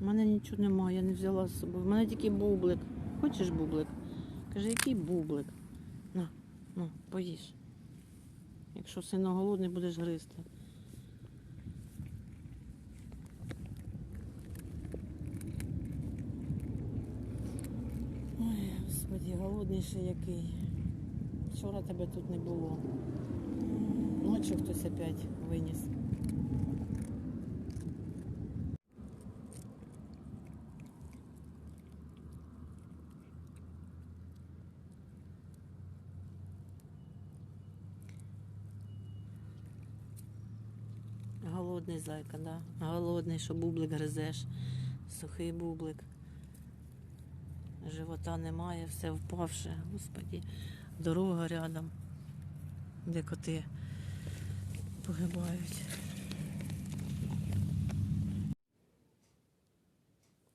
У мене нічого немає, я не взяла з собою. У мене тільки бублик. Хочеш бублик? Каже, який бублик? На, ну, поїж. Якщо сильно голодний, будеш гризти. Ой, господи, голодний ще який. Вчора тебе тут не було. Ночі хтось опять виніс. Голодний зайка, да? Голодний, що бублик гризеш. Сухий бублик. Живота немає, все впавше. Господі, дорога рядом, де коти погибають.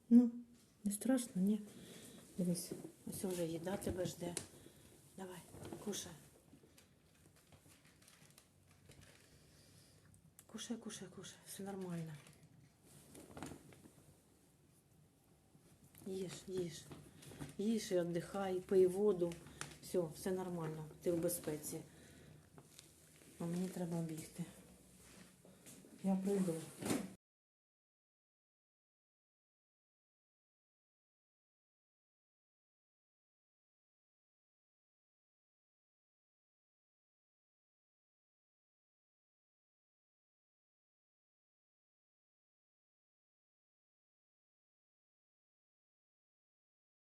Ну, не страшно, ні. Дивись, ось вже їда тебе жде. Давай, кушай. Кушай, кушай, кушай, все нормально. Їж, їж. Їж і віддихай, пий воду. Все, все нормально. Ти в безпеці. А мені треба бігти. Я прийду.